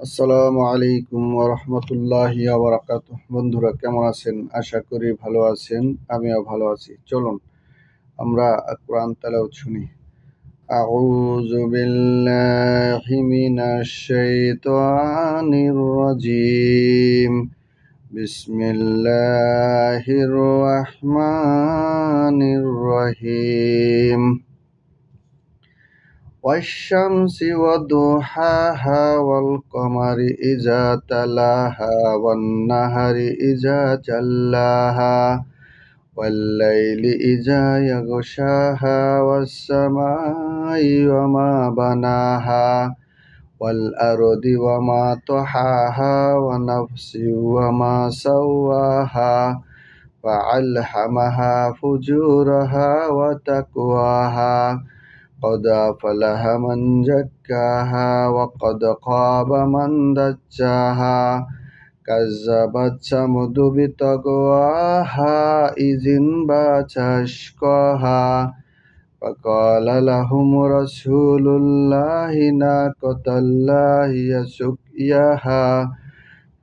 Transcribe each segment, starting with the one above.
আসসালামু আলাইকুম রহমতুল্লাহ বারাকাত বন্ধুরা কেমন আছেন আশা করি ভালো আছেন আমিও ভালো আছি চলুন আমরা কোরআন তালাওয়াত শুনি أعوذ بالله من الشيطان الرجيم بسم الله الرحمن الرحيم والشمس وضحاها والقمر إذا تلاها والنهر إذا جلاها والليل إذا يغشاها والسماء وما بناها والأرض وما طحاها ونفس وما سواها فألهمها فجورها وتقواها قد أفلح من زكاها وقد خاب من دجاها كذبت ثمود بتقواها إذ انبعث أشقاها فقال لهم رسول الله ناقة الله يسقيها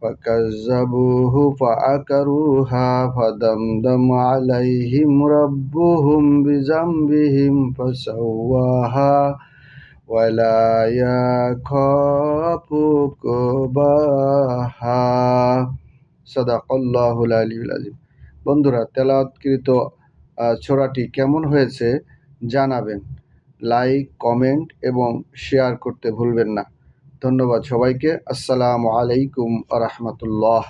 فكذبوه فعكروها فدمدم عليهم ربهم بذنبهم فسواها ولا يخاف عقباها صدق الله العلي العظيم বন্ধুরা তেলাওয়াতকৃত ছোরাটি কেমন হয়েছে জানাবেন লাইক কমেন্ট এবং শেয়ার করতে ভুলবেন না ধন্যবাদ সবাইকে। আসসালামু আলাইকুম রহমতুল্লাহ।